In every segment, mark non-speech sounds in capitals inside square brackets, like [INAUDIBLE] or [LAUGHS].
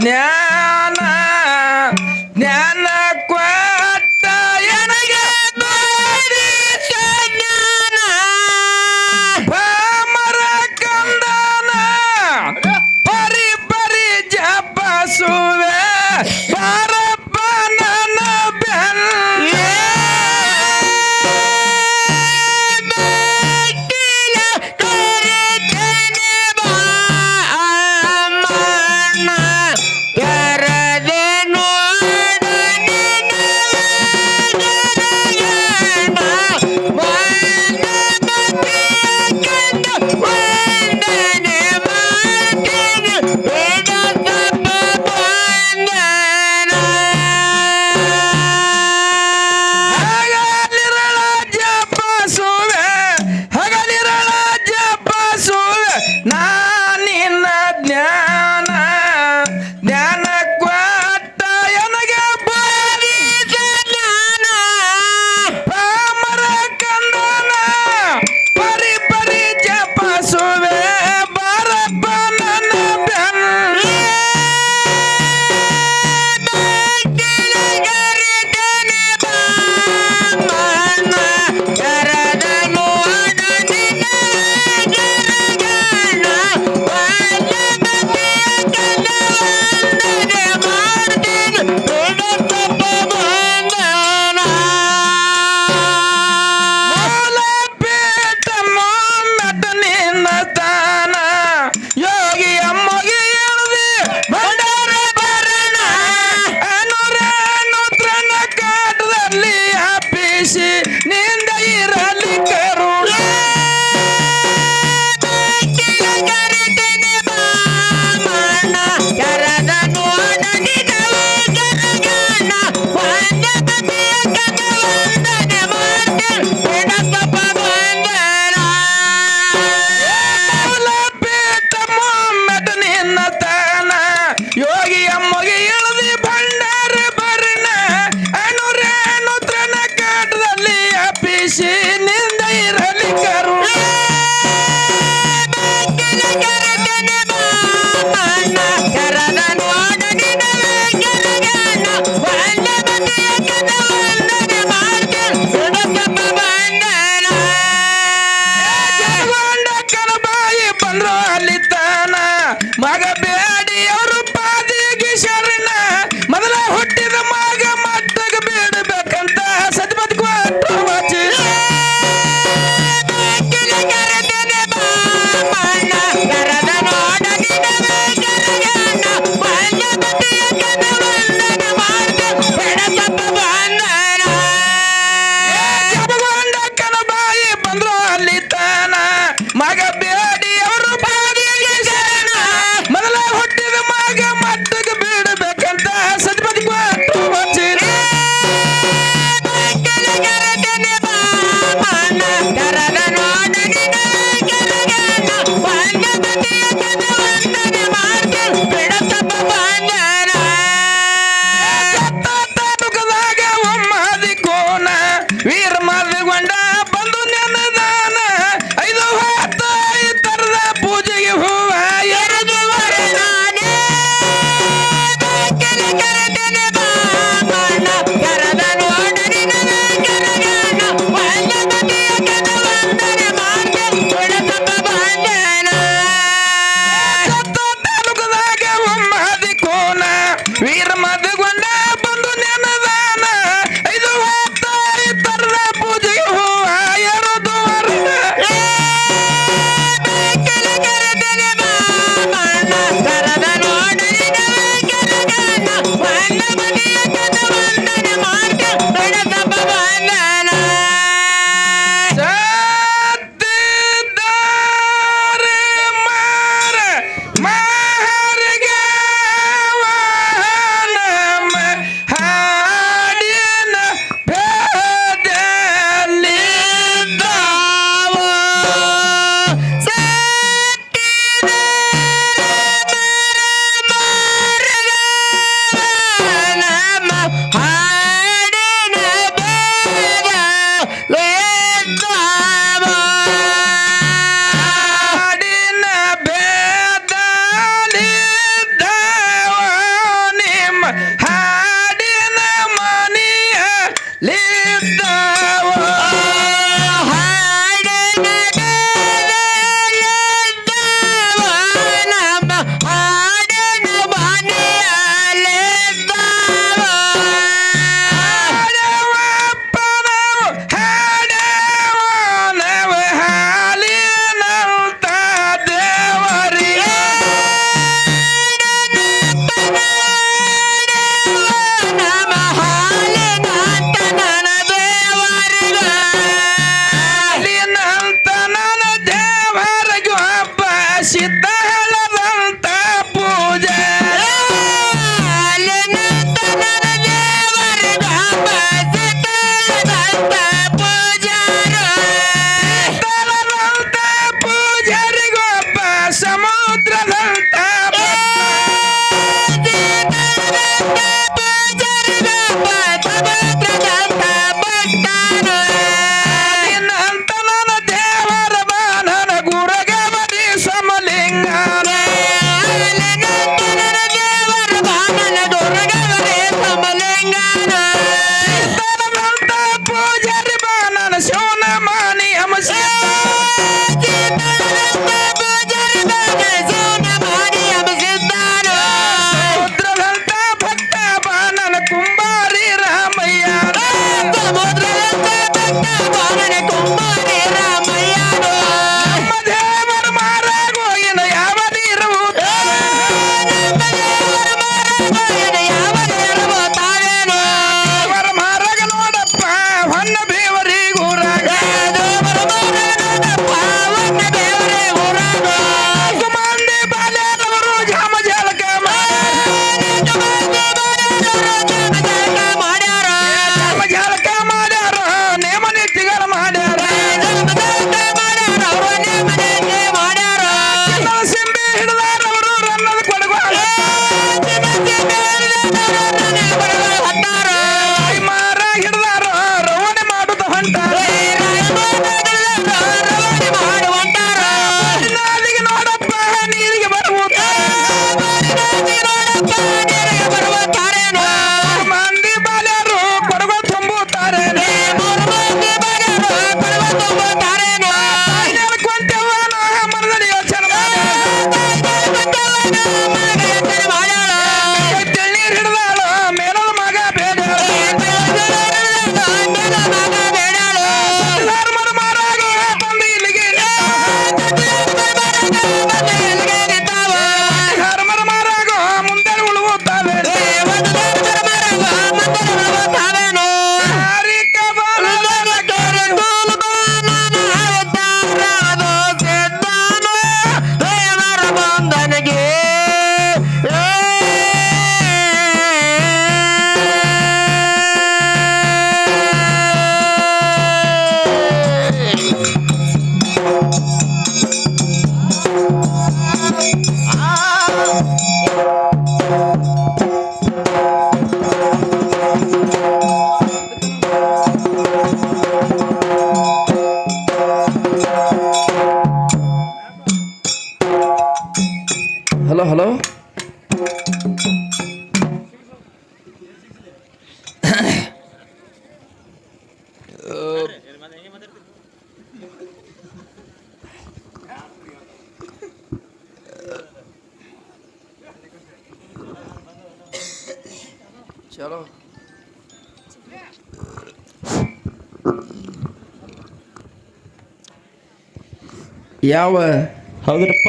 No. ಯಾವ ಹೌದ್ರಪ್ಪ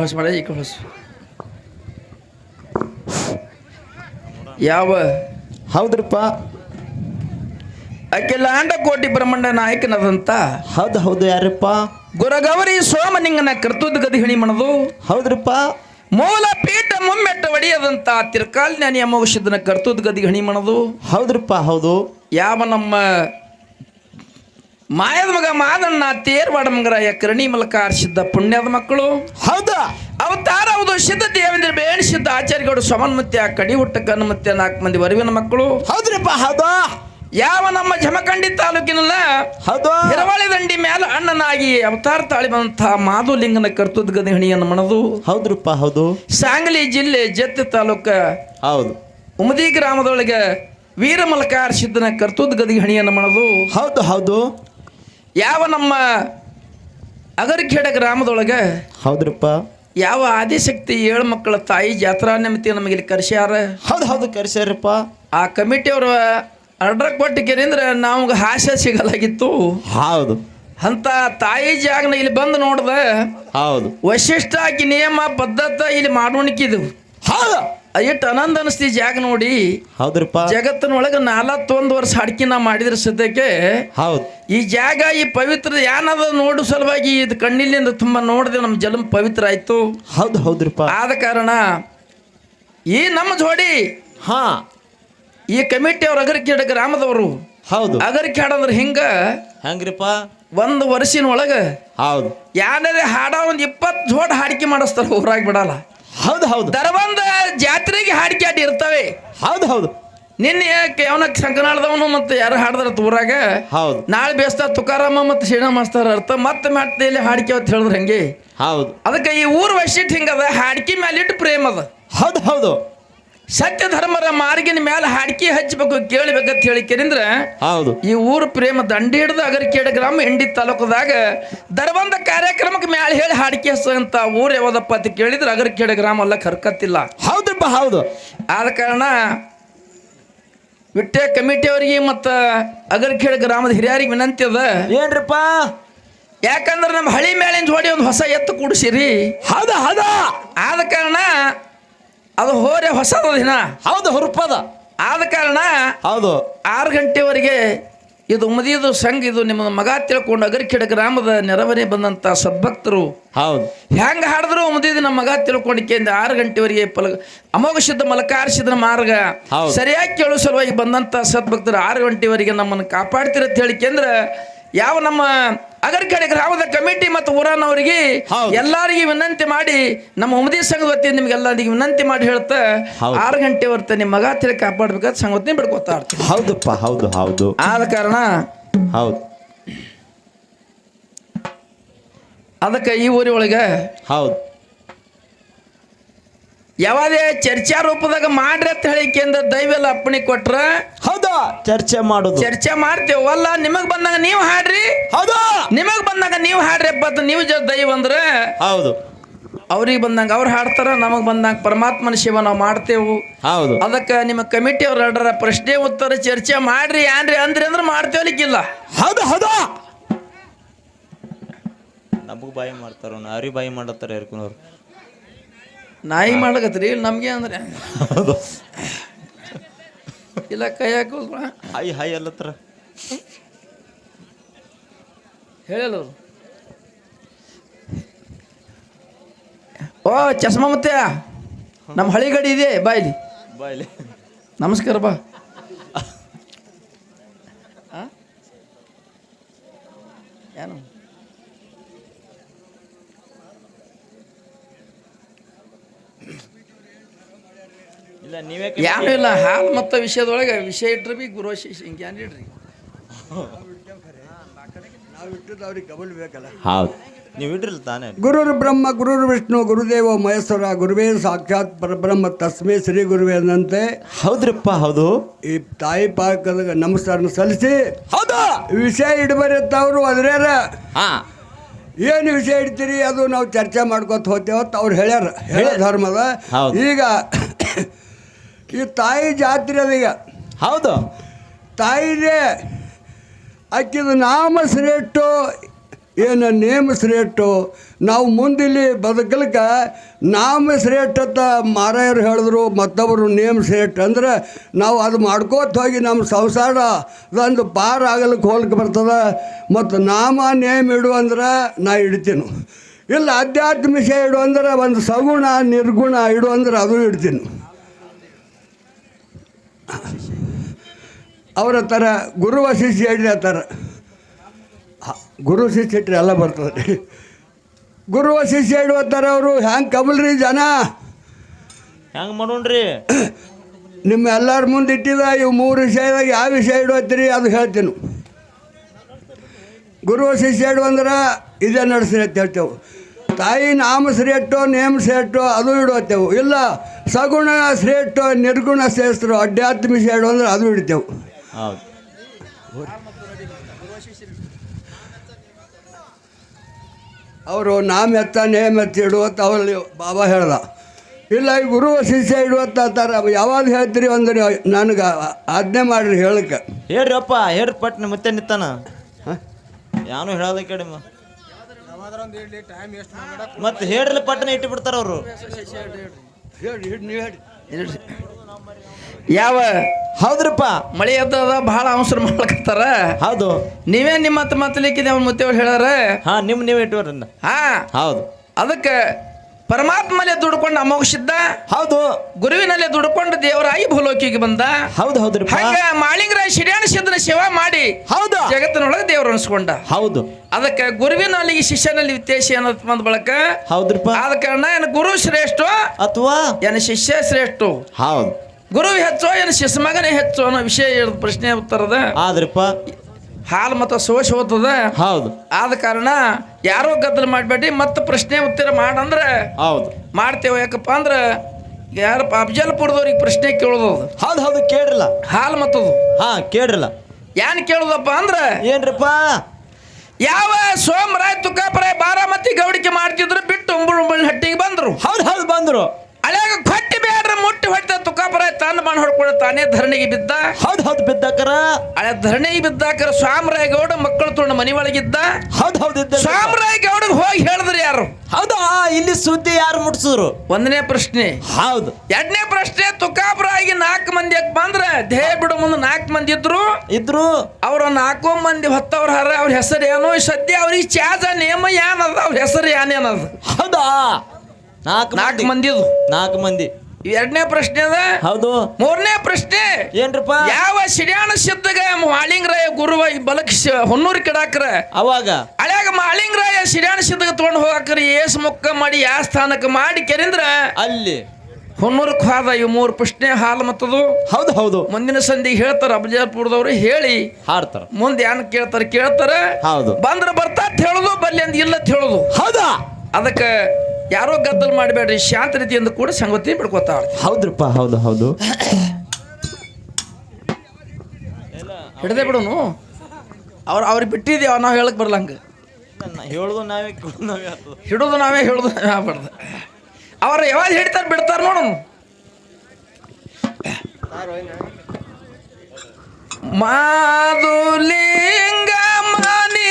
ಹೊಸ ಮಾಡಿ ಈ ಹೊಸ ಯಾವ ಹೌದ್ರಪ್ಪ ಅಖಿಲಾಂಡ ಕೋಟಿ ಬ್ರಹ್ಮಾಂಡ ನಾಯಕನದಂತ ಹೌದು ಹೌದು ಯಾರಪ್ಪ ಗುರಗೌರಿ ಸೋಮನಿಂಗನ ಕರ್ತುದ್ ಗದಿ ಹಿಣಿ ಮಣದು ಹೌದ್ರಪ್ಪ ಮೂಲ ಪೀಠ ಮುಮ್ಮೆಟ್ಟ ಒಡೆಯದಂತ ತಿರ್ಕಾಲ್ಜ್ಞಾನಿ ಅಮೋಷದನ ಕರ್ತುದ್ ಗದಿ ಹಣಿ ಮಣದು ಹೌದ್ರಪ್ಪ ಹೌದು ಯಾವ ನಮ್ಮ ಮಾಯದ ಮಗ ಮಾದಣ್ಣ ತೇರ್ವಾಡ ಮಂಗರಾಯ ಕರಣಿ ಮಲಕ ಆರಿಸಿದ್ದ ಪುಣ್ಯದ ಮಕ್ಕಳು. ಹೌದಾ? ಅವತಾರ ಹೌದು ಸಿದ್ಧ ದೇವೇಂದ್ರ ಬೇಣ ಸಿದ್ಧ ಆಚಾರ್ಯಗೌಡ ಸವನ್ಮತ್ಯ ಕಡಿ ಹುಟ್ಟ ಕನ್ಮತ್ಯ ನಾಲ್ಕು ಮಂದಿ ವರವಿನ ಮಕ್ಕಳು. ಹೌದ್ರಿಪ್ಪ ಹೌದಾ? ಯಾವ ನಮ್ಮ ಜಮಖಂಡಿ ತಾಲೂಕಿನಲ್ಲ? ಹೌದು? ಹಿರವಳಿ ದಂಡಿ ಮೇಲೆ ಅಣ್ಣನಾಗಿ ಅವತಾರ ತಾಳಿ ಬಂದಂತಹ ಮಾಧುಲಿಂಗನ ಕರ್ತುದ್ ಗದಿಹಣಿಯನ್ನು ಮಣದು. ಹೌದ್ರಪ್ಪ ಹೌದು. ಸಾಂಗ್ಲಿ ಜಿಲ್ಲೆ ಜತ್ತಿ ತಾಲೂಕ ಹೌದು. ಉಮದಿ ಗ್ರಾಮದೊಳಗೆ ವೀರಮಲಕಾರ ಸಿದ್ಧನ ಕರ್ತುದ್ ಗದಗಿ ಹಣಿಯನ್ನು ಮಾಡೋದು ಹೌದು ಹೌದು. ಯಾವ ನಮ್ಮ ಅಗರಖೇಡ ಗ್ರಾಮದೊಳಗೆ ಹೌದ್ರಪ್ಪ. ಯಾವ ಆದಿಶಕ್ತಿ ಏಳು ಮಕ್ಕಳ ತಾಯಿ ಜಾತ್ರಾ ನಿಮಿತ್ತ ನಮಗೆ ಇಲ್ಲಿ ಕರೆಸ್ಯಾರ? ಹೌದು ಹೌದು ಕರ್ಸ್ಯಾರಪ್ಪ. ಆ ಕಮಿಟಿಯವರು ಆರ್ಡರ್ ಕೊಟ್ಟಿಗೆರಿಂದ್ರೆ ನಮ್ಗೆ ಹಾಸ್ಯ ಸಿಗಲಾಗಿತ್ತು. ಹೌದು. ಅಂತ ತಾಯಿ ಜಾಗನ ಇಲ್ಲಿ ಬಂದು ನೋಡ್ದೆ. ಹೌದು. ವಶಿಷ್ಠ ಆಗಿ ನಿಯಮ ಪದ್ಧತಿ ಇಲ್ಲಿ ಮಾಡೋಣಿಕಿದ್ವು ಹೌದು. ಎಷ್ಟು ಆನಂದ ಅನಿಸ್ತಿ ಜಾಗ ನೋಡಿ? ಹೌದ್ರಪ್ಪ. ಜಗತ್ತಿನೊಳಗೆ ನಾಲ್ವತ್ತೊಂದು ವರ್ಷ ಅಡಿಕೆ ನಾ ಮಾಡಿದ್ರ ಸದ್ಯಕ್ಕೆ ಹೌದು. ಈ ಜಾಗ ಈ ಪವಿತ್ರ ಏನದ ನೋಡು ಸಲುವಾಗಿ ಇದು ಕಣ್ಣಿಲಿಂದ ತುಂಬ ನೋಡಿದೆ ನಮ್ಮ ಜನ್ಮ ಪವಿತ್ರ ಆಯ್ತು. ಹೌದು ಹೌದ್ರಪ್ಪ. ಆದ ಕಾರಣ ಈ ನಮ್ಮ ಜೋಡಿ ಹಾ. ಈ ಕಮಿಟಿಯವ್ರು ಅಗರಿಕೇಡ ಗ್ರಾಮದವರು ಹೌದು. ಅಗರಿಕೇಡ ಅಂದ್ರೆ ಹಿಂಗ ಹೆಂಗ್ರಿಪ್ಪ? ಒಂದು ವರ್ಷಿನ ಒಳಗೆ ಹೌದು. ಯಾನದೇ ಹಾಡ ಒಂದು ಇಪ್ಪತ್ತು ಜೋಡ್ ಹಾಡಿಕೆ ಮಾಡಿಸ್ತಾರ ಊರಾಗ ಬಿಡಲ್ಲ. ಹೌದು ಹೌದು. ದರಬಂದ ಜಾತ್ರೆಗೆ ಹಾಡಿಕೆ ಇರ್ತವೆ. ಹೌದು ಹೌದು. ನಿನ್ನೆ ಅವನ ಸಂಕನಾಳದವನು ಮತ್ತೆ ಯಾರು ಹಾಡಿದ್ರ ಊರಾಗ? ಹೌದು. ನಾಳೆ ಬೇಸ್ತ ತುಕಾರಾಮ ಮತ್ತೆ ಶ್ರೀಣ ಮಾಸ್ತಾರ ಅರ್ಥ ಮತ್ತೆ ಮತ್ತೆ ಇಲ್ಲಿ ಹಾಡಿಕೆ ಅಂತ ಹೇಳಿದ್ರೆ ಹಂಗೆ? ಹೌದು. ಅದಕ್ಕೆ ಈ ಊರು ವೈಶಿಷ್ಟ್ಯ ಹಿಂಗದ? ಹಾಡಿಕೆ ಮ್ಯಾಲಿಟ್ಟು ಪ್ರೇಮ ಅದ. ಹೌದು ಹೌದು. ಸತ್ಯ ಧರ್ಮರ ಮಾರ್ಗಿನ ಮೇಲೆ ಹಾಡಿಕೆ ಹಚ್ಚಬೇಕು ಕೇಳಬೇಕಂತ ಹೇಳಿ ಕೇಂದ್ರ ಹೌದು. ಈ ಊರು ಪ್ರೇಮ ದಂಡಿ ಹಿಡಿದು ಅಗರಿಕೇಡ ಗ್ರಾಮ ಎಂಡಿ ತಾಲೂಕದಾಗ ದರ್ಬಂದ ಕಾರ್ಯಕ್ರಮಕ್ಕೆ ಮ್ಯಾಲೆ ಹೇಳಿ ಹಾಡಿಕೆ ಹಚ್ಚಂತ ಊರು ಯಾವ್ದಪ್ಪ ಅಂತ ಕೇಳಿದ್ರೆ ಅಗರಿಕೇಡ ಗ್ರಾಮ ಎಲ್ಲ ಕರ್ಕತ್ತಿಲ್ಲ. ಹೌದಪ್ಪ ಹೌದು. ಆದ ಕಾರಣ ವಿಟ್ಟೆ ಕಮಿಟಿಯವರಿಗೆ ಮತ್ತು ಅಗರ್ಖೇಡ ಗ್ರಾಮದ ಹಿರಿಯರಿಗೆ ವಿನಂತಿ ಅದ. ಏನ್ರಪ್ಪ? ಯಾಕಂದ್ರೆ ನಮ್ಮ ಹಳಿ ಮೇಲಿನ ಹೊಡಿ ಒಂದು ಹೊಸ ಎತ್ತು ಕೂಡಿಸಿರಿ. ಹೌದು ಹೌದು. ಆದ ಕಾರಣ ಅದು ಹೋರೆ ಹೊಸದ ದಿನ. ಹೌದು ಹುರುಪದ. ಆದ ಕಾರಣ ಹೌದು. ಆರು ಗಂಟೆವರೆಗೆ ಇದು ಮುದಿಯದು ಸಂಘ ಇದು ನಿಮ್ಮ ಮಗ ತಿಳ್ಕೊಂಡು ಅಗರಿಕೆಡ ಗ್ರಾಮದ ನೆರವನೆ ಬಂದಂತ ಸದ್ಭಕ್ತರು. ಹೌದು. ಹೆಂಗ ಹಾಡಿದ್ರು ಮುದಿದ ನಮ್ಮ ಮಗ ತಿಳ್ಕೊಂಡಿಕೆಂದ ಆರು ಗಂಟೆವರೆಗೆ ಪಲ ಅಮೋಘ ಶುದ್ಧ ಮಲಕಾರಿಸಿದ ಮಾರ್ಗ. ಸರಿಯಾಗಿ ಕೇಳೋ ಸಲುವಾಗಿ ಬಂದಂತ ಸದ್ಭಕ್ತರು ಆರು ಗಂಟೆವರೆಗೆ ನಮ್ಮನ್ನು ಕಾಪಾಡ್ತಿರತ್ ಹೇಳಿಕೆಂದ್ರೆ ಯಾವ ನಮ್ಮ ಅಗರ್ಕಡೆ ಗ್ರಾಮದ ಕಮಿಟಿ ಮತ್ತು ಊರನವರಿಗೆ ಅವರಿಗೆ ಎಲ್ಲರಿಗೆ ವಿನಂತಿ ಮಾಡಿ ನಮ್ಮ ಉಮದಿ ಸಂಘದ ವತಿಯಿಂದ ನಿಮ್ಗೆಲ್ಲರಿಗೆ ವಿನಂತಿ ಮಾಡಿ ಹೇಳ್ತಾ. ಆರು ಗಂಟೆ ಹೊರತ ನಿಮ್ಮ ಮಗ ತಿಳಿ ಕಾಪಾಡ್ಬೇಕಂತ ಸಂಗತಿ ಬಿಡ್ಕೋತಾ ಇರ್ತೀವಿ ಹೌದಪ್ಪ ಹೌದು ಹೌದು. ಆದ ಕಾರಣ ಹೌದು. ಅದಕ್ಕೆ ಈ ಊರಿ ಒಳಗೆ ಹೌದು. ಯಾವಾದೇ ಚರ್ಚಾ ರೂಪದಾಗ ಮಾಡ್ರಿ ಅಂತ ಹೇಳಿಕೆಂದ ದೈವೆಲ್ಲ ಅಪ್ಪಣೆ ಕೊಟ್ರ? ಹೌದಾ? ಚರ್ಚೆ ಮಾಡೋದು. ಚರ್ಚೆ ಮಾಡ್ತೇವಲ್ಲ ನಿಮಗ್ ಬಂದಾಗ ನೀವು ಹಾಡ್ರಿ. ಹೌದಾ? ನಿಮಗ್ ಬಂದಾಗ ನೀವು ಹಾಡ್ರಿ ಅಪ್ಪ ನೀವು ಜ ದೈವ ಅಂದ್ರೆ. ಹೌದು. ಅವ್ರಿಗೆ ಬಂದಂಗ ಅವ್ರು ಹಾಡ್ತಾರ ನಮಗ್ ಬಂದಂಗ ಪರಮಾತ್ಮನ ಶಿವ ನಾವು ಮಾಡ್ತೇವು. ಹೌದು. ಅದಕ್ಕೆ ನಿಮ್ಮ ಕಮಿಟಿ ಅವ್ರ ಹೇಳ್ರ ಪ್ರಶ್ನೆ ಉತ್ತರ ಚರ್ಚೆ ಮಾಡ್ರಿ ಏನ್ರಿ ಅಂದ್ರಿ ಅಂದ್ರೆ ಮಾಡ್ತೇವಲಿಕ್ಕಿಲ್ಲ ಹೌದು ಹೌದು? ನಮಗ್ ಬಾಯಿ ಮಾಡ್ತಾರ ನಾರಿ ಬಾಯಿ ಮಾಡತ್ತಾರ ಇರ್ಕೊಂಡವ್ರು ನಾಯಿ ಮಾಡ್ಲಕತ್ರಿ ಇಲ್ಲಿ ನಮ್ಗೆ ಅಂದ್ರೆ ಇಲ್ಲ ಕೈ ಹಾಕೋಲ್ ಹಾಯ್ ಹಾಯ್ ಅಲ್ಲತ್ರ. ಹೇಳಲ್ಲ. ಓ ಚಸ್ಮಾ ಮತ್ತೆ? ನಮ್ಮ ಹಳಿ ಗಡಿ ಇದೆ ಬಾಯ್ಲಿ ಬಾಯ್ಲಿ ನಮಸ್ಕಾರ ಬಾ? [LAUGHS] ಏನು ಏನು ಇಲ್ಲ ಹಾಲು ಮತ್ತು ವಿಷಯದೊಳಗೆ ವಿಷಯ ಇಟ್ರಿ ಬಿ ಗುರು ಹಿಂಗೆ ಇಡ್ರಿ. ಹೌದು. ನೀವು ತಾನೇ? ಗುರುರ್ ಬ್ರಹ್ಮ ಗುರುರು ವಿಷ್ಣು ಗುರುದೇವ ಮಹೇಶ್ವರ ಗುರುವೇ ಸಾಕ್ಷಾತ್ ಪರಬ್ರಹ್ಮ ತಸ್ಮೇ ಶ್ರೀ ಗುರುವೇ ಅಂದಂತೆ ಹೌದ್ರಪ್ಪ ಹೌದು. ಈ ತಾಯಿ ಪಾಕದ ನಮಸ್ಕಾರ ಸಲ್ಲಿಸಿ ಹೌದು. ವಿಷಯ ಇಡಬರತ್ತವ್ರು ಅದ್ರ್ಯಾರ. ಹಾ. ಏನು ವಿಷಯ ಇಡ್ತೀರಿ ಅದು ನಾವು ಚರ್ಚೆ ಮಾಡ್ಕೊತ ಹೋಗ್ತೇವತ್ತ ಅವ್ರು ಹೇಳ್ಯಾರ. ಹೇಳ ಧರ್ಮದ. ಈಗ ಈ ತಾಯಿ ಜಾತ್ರೆ ಅದೀಗ ಹೌದು. ತಾಯಿದೆ ಆಕಿದ ನಾಮ ಶ್ರೇಷ್ಠು ಏನು ನೇಮ ಶ್ರೇಷ್ಠು. ನಾವು ಮುಂದಿಲ್ಲಿ ಬದುಕಲಿಕ್ಕ ನಾಮ ಶ್ರೇಷ್ಠತ ಮಾರಾಯರು ಹೇಳಿದ್ರು ಮತ್ತೊಬ್ಬರು ನೇಮ ಶ್ರೇಷ್ಠ ಅಂದ್ರೆ ನಾವು ಅದು ಮಾಡ್ಕೋತ ಹೋಗಿ ನಮ್ಮ ಸಂಸಾರ ಒಂದು ಪಾರ ಆಗಲಿಕ್ಕೆ ಹೋಗ್ಲಿಕ್ಕೆ ಬರ್ತದೆ. ಮತ್ತು ನಾಮ ನೇಮ ಇಡು ಅಂದ್ರೆ ನಾ ಇಡ್ತೀನಿ. ಇಲ್ಲ ಅಧ್ಯಾತ್ಮ ವಿಷಯ ಇಡು ಅಂದ್ರೆ ಒಂದು ಸಗುಣ ನಿರ್ಗುಣ ಇಡು ಅಂದ್ರೆ ಅದು ಇಡ್ತೀನಿ. ಅವರ ಥರ ಗುರು ಶಿಷ್ಯ ಹಿಡ್ರಿ ಆ ಥರ ಗುರು ಶಿಷ್ಯ ಇಟ್ಟರೆ ಎಲ್ಲ ಬರ್ತದೆ. ಗುರು ಶಿಷ್ಯ ಹೇಳುವ ಥರ ಅವರು. ಹ್ಯಾಂಗೆ ಕಬಲ್ರಿ ಜನ? ಹೆಂಗ್ ಮಾಡೋಣ್ರಿ? ನಿಮ್ಮ ಎಲ್ಲರ ಮುಂದೆ ಇಟ್ಟಿದ ಇವು ಮೂರು ವಿಷಯದಾಗ ಯಾವ ವಿಷಯ ಇಡುವತ್ತೀರಿ ಅದು ಹೇಳ್ತೀನಿ. ಗುರು ಶಿಷ್ಯ ಇಡು ಅಂದ್ರೆ ಇದೇ ನಡೆಸ್ರಿ ಅಂತ ಹೇಳ್ತೇವೆ. ತಾಯಿ ನಾಮ ಶ್ರೇಷ್ಠೋ ನೇಮ ಶ್ರೇಷ್ಠೋ ಅದು ಇಡುವತ್ತೇವು ಇಲ್ಲ ಸಗುಣ ಶ್ರೇಷ್ಠ ನಿರ್ಗುಣ ಶ್ರೇಷ್ಠರು ಅಡ್ಡಾತ್ಮ ಸೇಡು ಅಂದ್ರೆ ಅದು ಇಡ್ತೇವೆ. ಹೌದು. ಅವರು ನಾ ಮೆತ್ತ ನೇ ಎತ್ತ ಇಡುವತ್ತ ಅವರಲ್ಲಿ ಬಾಬಾ ಹೇಳ್ದ. ಇಲ್ಲ ಈ ಗುರು ಶಿಷ್ಯ ಇಡುವತ್ತ ಅಂತಾರೆ. ಯಾವಾಗ ಹೇಳ್ತೀರಿ ಅಂದ್ರೆ ನನಗೆ ಆಜ್ಞೆ ಮಾಡ್ರಿ ಹೇಳಕ್ಕೆ. ಹೇಳ್ರಪ್ಪ ಹೇಳ್ರಿ ಪಟ್ನೆ ಮತ್ತೆ ನಿತ್ತಾನ ಹಾಂ? ಯಾನು ಹೇಳಲ್ಲ ಕಡೆ ಮತ್ತೆ ಹೇಳ್ರಿ ಪಟ್ಟಣ ಇಟ್ಟು ಬಿಡ್ತಾರ ಅವರು. ಹೇಳಿ ನೀವು ಹೇಳಿ. ಯಾವ? ಹೌದ್ರಪ್ಪ. ಮಳೆ ಎದ್ದದ ಬಹಳ ಅವಸರ ಮಾಡ್ಲಕತ್ತಾರ. ಹೌದು. ನೀವೇ ನಿಮ್ಮ ಹತ್ರ ಮಾತಲಿಕ್ಕಿದೆ ಅವ್ನ ಮುತ್ತೇವ್ರು ಹೇಳ್ಯಾರ? ಹಾ ನಿಮ್ ನೀವ್ ಇಟ್ಟುವರನ್ನ ಹಾ. ಹೌದು. ಅದಕ್ಕೆ ಪರಮಾತ್ಮಲೆ ದುಡ್ಕೊಂಡು ಅಮೋಘಿಸಿದ್ದ? ಹೌದು. ಗುರುವಿನಲ್ಲೇ ದುಡ್ಕೊಂಡು ದೇವರಾಗಿ ಭೂಲೋಕಿಗೆ ಬಂದ? ಹೌದು ಹೌದ್ರಪ್ಪ. ಹಂಗ ಮಾಳಿಂಗರಾಯ ಶಿಡ್ಯಾಣ ಸಿದ್ದನ ಸೇವಾ ಮಾಡಿ ಹೌದು. ಜಗತ್ತಿನೊಳಗೆ ದೇವ್ರು ಅನ್ಸ್ಕೊಂಡ. ಹೌದು. ಅದಕ್ಕೆ ಗುರುವಿನಲ್ಲಿ ಶಿಷ್ಯನಲ್ಲಿ ವ್ಯತ್ಯಾಸ ಅನ್ನೋದು ಬಂದ ಬಳಕ ಹೌದ್ರಪ್ಪ. ಆದ ಕಾರಣ ಏನು ಗುರು ಶ್ರೇಷ್ಠ ಅಥವಾ? ಏನು ಶಿಷ್ಯ ಶ್ರೇಷ್ಠ? ಹೌದು. ಗುರು ಹೆಚ್ಚೋ ಏನು ಶಿಷ್ಯ ಮಗನೇ ಹೆಚ್ಚು ಅನ್ನೋ ವಿಷಯ ಇರೋದು ಪ್ರಶ್ನೆ ಉತ್ತರದ ಆದ್ರಪ್ಪ? ಹಾಲು ಮತ್ತು ಸೋಶ ಹೋಗ್ತದ ಹೌದು. ಆದ ಕಾರಣ ಯಾರೋ ಗದ್ದಲ ಮಾಡಬೇಡಿ ಮತ್ತೆ ಪ್ರಶ್ನೆ ಉತ್ತರ ಮಾಡಂದ್ರೆ ಹೌದು. ಮಾಡ್ತೇವೆ. ಯಾಕಪ್ಪ ಅಂದ್ರೆ ಯಾರಪ್ಪ ಅಫಜಲ್ಪುರದವ್ರಿಗೆ ಪ್ರಶ್ನೆ ಕೇಳೋದು ಅದು. ಹೌದು ಹೌದು ಕೇಳ್ರಲ್ಲ. ಹಾಲು ಮತ್ತದು. ಹಾ ಕೇಳ್ರಲ್ಲ. ಏನ್ ಕೇಳೋದಪ್ಪ ಅಂದ್ರೆ ಏನ್ರಪ್ಪ? ಯಾವ ಸೋಮರಾಯ್ ತುಕಾಪರಾಯ್ ಬಾರಾಮತಿ ಗೌಡಿಕೆ ಮಾಡ್ತಿದ್ರು ಬಿಟ್ಟು ಉಂಬುಳ್ ಉಂಬಳಿ ಹಟ್ಟಿಗೆ ಬಂದ್ರು. ಹೌದು ಹೌದು ಬಂದ್ರು. ಅಲ್ಲಾಗ ಕೊಟ್ಟಿ ಮುಟ್ಟಿ ಹೊಟ್ಟೆ ತುಕಾಪುರ ತನ್ನ ಬಾಣ ಹೊಡ್ಕೊಂಡು ತಾನೇ ಧರಣಿಗೆ ಬಿದ್ದ. ಹೌದು ಹೌದು ಬಿದ್ದಾಕರ. ಅಳೆ ಧರಣಿಗೆ ಬಿದ್ದಾಕರ ಸ್ವಾಮರಾಯ ಗೌಡ ಮಕ್ಕಳು ತೊಗೊಂಡು ಮನಿ ಒಳಗಿದ್ದ ಹೌದು ಹೌದು ಇದ್ದ ಸ್ವಾಮರಾಯ ಗೌಡ ಹೋಗಿ ಹೇಳಿದ್ರು ಯಾರು? ಹೌದು? ಇಲ್ಲಿ ಸುದ್ದಿ ಯಾರು ಮುಟ್ಸಿದ್ರು ಒಂದನೇ ಪ್ರಶ್ನೆ. ಹೌದು. ಎರಡನೇ ಪ್ರಶ್ನೆ ತುಕಾಪುರಾಗಿ ನಾಲ್ಕು ಮಂದಿ ಯಾಕೆ ಬಂದ್ರ? ದೇಹ ಬಿಡೋ ಮುಂದೆ ನಾಲ್ಕು ಮಂದಿ ಇದ್ರು. ಇದ್ರು. ಅವ್ರ ನಾಲ್ಕು ಮಂದಿ ಹೊತ್ತವ್ರ ಹರ ಅವ್ರ ಹೆಸರು ಏನು? ಸದ್ಯ ಅವ್ರಿಗೆ ಚಾಜ ನೇಮ ಏನದ ಅವ್ರ ಹೆಸರು ಏನೇನದ ಹೌದಾ? ನಾಲ್ಕು ನಾಲ್ಕು ಮಂದಿ. ಮಂದಿದು ನಾಲ್ಕು ಮಂದಿ. ಎರಡನೇ ಪ್ರಶ್ನೆ ಅದ? ಹೌದು. ಮೂರನೇ ಪ್ರಶ್ನೆ. ಏನ್ರಪ್ಪ? ಯಾವ ಸಿಡಿಯಾಣ ಸಿದ್ಧಗ ಮಾಳಿಂಗರಾಯ ಗುರುವ ಬಲಕ್ಷ ಬಲಕ್ ಹೊನ್ನೂರು ಕಿಡಾಕ್ರ? ಅವಾಗ? ಅಳ್ಯಾಗ ಮಾಳಿಂಗರಾಯ ಸಿಡಿಯಾಣ ಸಿದ್ಧಗ ತಗೊಂಡ್ ಹೋಗಾಕ್ರಿ ಏಸ್ ಮುಕ್ಕ ಮಾಡಿ ಯಾ ಸ್ಥಾನಕ್ಕೆ ಮಾಡಿ ಕೆರಿಂದ್ರ ಅಲ್ಲಿ. ಹೊನ್ನೂರಕ್ಕೆ ಹೋದ ಇವು ಮೂರು ಪ್ರಶ್ನೆ ಹಾಲು ಮತ್ತದು. ಹೌದು ಹೌದು. ಮುಂದಿನ ಸಂಧಿಗೆ ಹೇಳ್ತಾರ ಅಬ್ಜಾಪುರದವ್ರು ಹೇಳಿ. ಹಾಡ್ತಾರ. ಮುಂದೆ ಏನ್ ಕೇಳ್ತಾರ ಕೇಳ್ತಾರ. ಹೌದು. ಬಂದ್ರ ಬರ್ತಾ ಹೇಳುದು ಬಲ್ಲಿ ಅಂದ್ ಇಲ್ಲ ಅಂತ ಹೇಳುದು. ಹೌದಾ? ಅದಕ್ಕೆ ಯಾರೋ ಗದ್ದಲ್ ಮಾಡಬೇಡ್ರಿ ಶಾಂತ ರೀತಿಯಿಂದ ಕೂಡ ಸಂಗತಿ ಬಿಡ್ಕೋತಾ ಹೌದ್ರಪ್ಪ ಹೌದು ಹೌದು. ಹಿಡದೆ ಬಿಡೋನು ಅವ್ರು ಅವ್ರಿಗೆ ಬಿಟ್ಟಿದ್ದೇವ ನಾವು ಹೇಳಕ್ ಬರ್ಲಂಗ ಹೇಳುದು ನಾವೇ ಹಿಡೋದು ನಾವೇ ಹೇಳುದು ನಾವೇ ಆಗ್ಬಾರ್ದು. ಅವ್ರು ಯಾವಾಗ ಹಿಡಿತಾರ ಬಿಡ್ತಾರ ನೋಡು ಮಾದುಲಿಂಗ ಮನಿಯ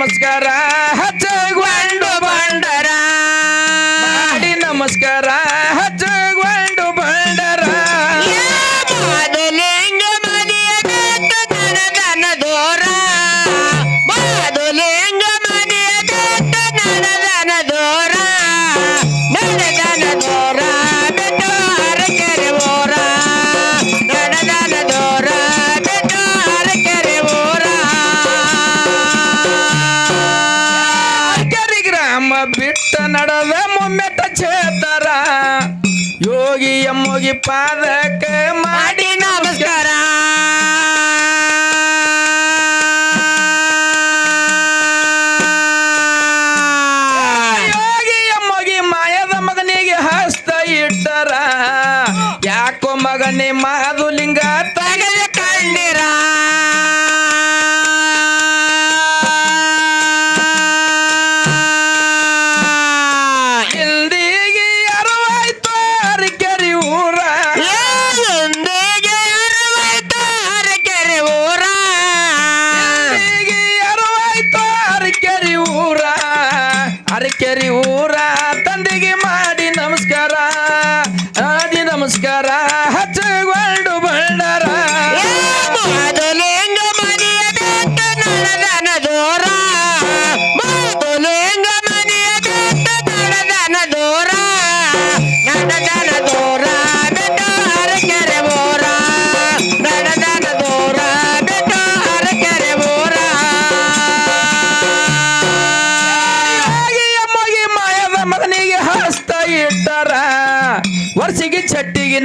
ನಮಸ್ಕಾರ. ಪರಕ ಮಾಡಿ ನಮಸ್ಕಾರ. ಯೋಗಿಯ ಮಗಿ ಮಾಯದ ಮಗನಿಗೆ ಹಸ್ತ ಇಟ್ಟರ. ಯಾಕೋ ಮಗನೇ ಮಹದು ಲಿಂಗ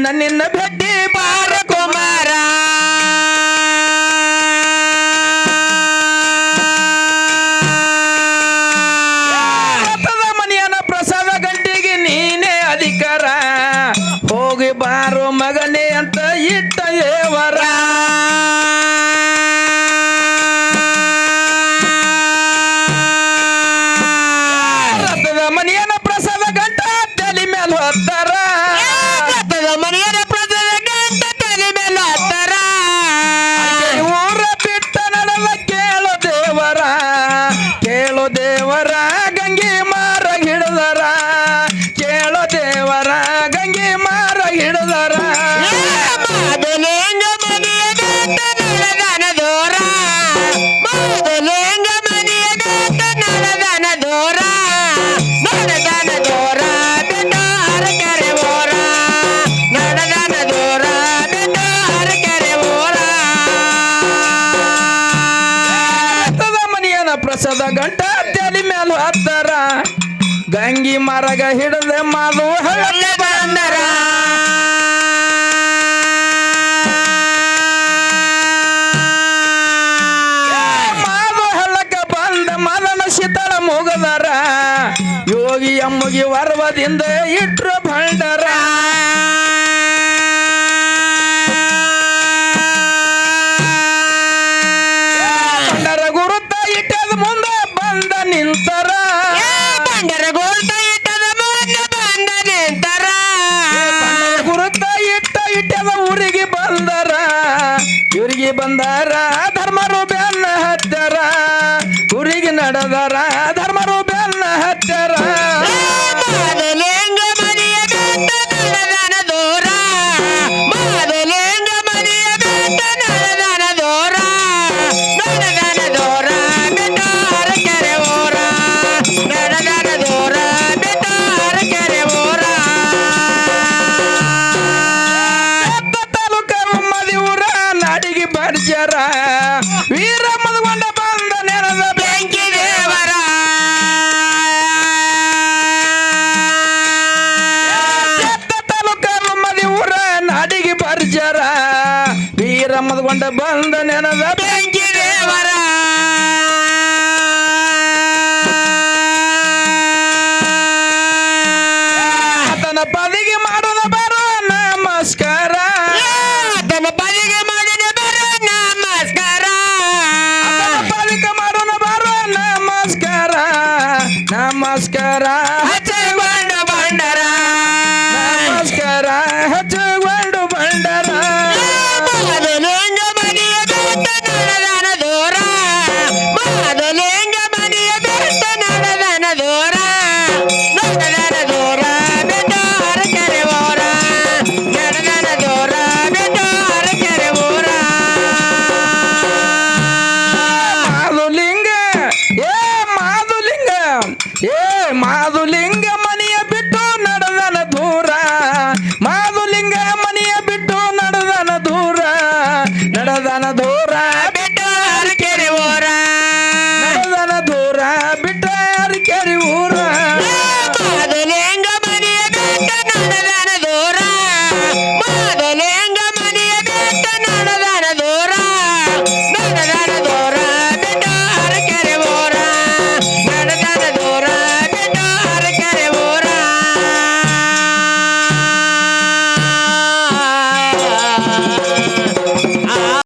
nani nabe ತಂದೆ ಇಟ್ರು ಕರ್ಕೊಂಡ ಬಂದನೆ.